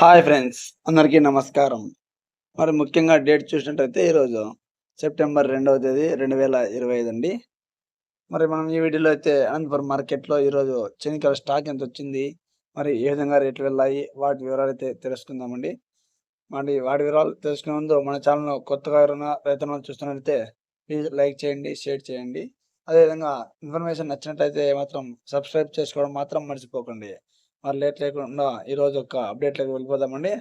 Hi friends అందరికీ నమస్కారం. మరి ముఖ్యంగా డేట్ చూసినట్టయితే ఈరోజు సెప్టెంబర్ రెండవ తేదీ రెండు వేల ఇరవై ఐదు అండి. మరి మనం ఈ వీడియోలో అయితే అనంతపురం మార్కెట్లో ఈరోజు చెనికల స్టాక్ ఎంత వచ్చింది మరి ఏ విధంగా రేట్లు వెళ్ళాయి వాటి వివరాలు అయితే తెలుసుకుందామండి. మరి వాటి వివరాలు తెలుసుకునే ముందు మన ఛానల్ కొత్తగా ఎవరైనా రైతులు చూస్తున్నట్లయితే ప్లీజ్ లైక్ చేయండి షేర్ చేయండి. అదేవిధంగా ఇన్ఫర్మేషన్ నచ్చినట్టయితే మాత్రం సబ్స్క్రైబ్ చేసుకోవడం మాత్రం మర్చిపోకండి. మరి లేట్ లేకుండా ఈరోజు ఒక అప్డేట్లోకి వెళ్ళిపోదామండి.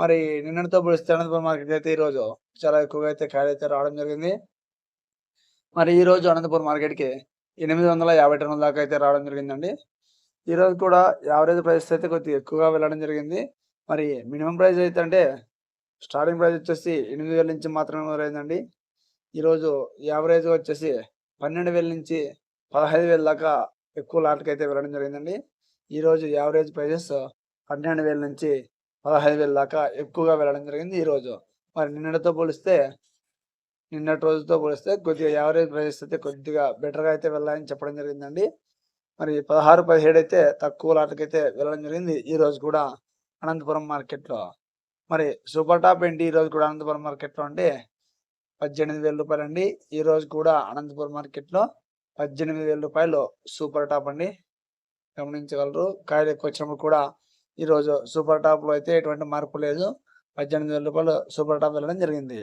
మరి నిన్నటితో పోలిస్తే అనంతపురం మార్కెట్ అయితే ఈరోజు చాలా ఎక్కువగా అయితే ఖాళీ అయితే రావడం జరిగింది. మరి ఈ రోజు అనంతపురం మార్కెట్కి ఎనిమిది వందల యాభై టన్నుల దాకా అయితే రావడం జరిగిందండి. ఈరోజు కూడా యావరేజ్ ప్రైస్ అయితే కొద్దిగా ఎక్కువగా వెళ్ళడం జరిగింది. మరి మినిమం ప్రైస్ అయితే అంటే స్టార్టింగ్ ప్రైస్ వచ్చేసి ఎనిమిది వేల నుంచి మాత్రమే మొదలైందండి. ఈరోజు యావరేజ్ వచ్చేసి పన్నెండు వేల నుంచి పదహైదు వేల దాకా ఎక్కువ లాట్కి అయితే వెళ్ళడం జరిగిందండి. ఈరోజు యావరేజ్ ప్రైజెస్ పన్నెండు వేల నుంచి పదహైదు వేల దాకా ఎక్కువగా వెళ్ళడం జరిగింది ఈరోజు. మరి నిన్నటితో పోలిస్తే నిన్నటి రోజుతో పోలిస్తే కొద్దిగా యావరేజ్ ప్రైజెస్ అయితే కొద్దిగా బెటర్గా అయితే వెళ్ళాలని చెప్పడం జరిగిందండి. మరి పదహారు పదిహేడు అయితే తక్కువ లాట్కైతే వెళ్ళడం జరిగింది ఈ రోజు కూడా అనంతపురం మార్కెట్లో. మరి సూపర్ టాప్ ఏంటి ఈ రోజు కూడా అనంతపురం మార్కెట్లో అంటే పద్దెనిమిది వేల రూపాయలు అండి ఈ రోజు కూడా అనంతపురం మార్కెట్లో పద్దెనిమిది వేల రూపాయలు సూపర్ టాప్ అండి. గమనించగలరు. కాయలు ఎక్కువ వచ్చినప్పుడు కూడా ఈరోజు సూపర్ టాప్లో అయితే ఎటువంటి మార్పు లేదు. పద్దెనిమిది వేల రూపాయలు సూపర్ టాప్ వెళ్ళడం జరిగింది.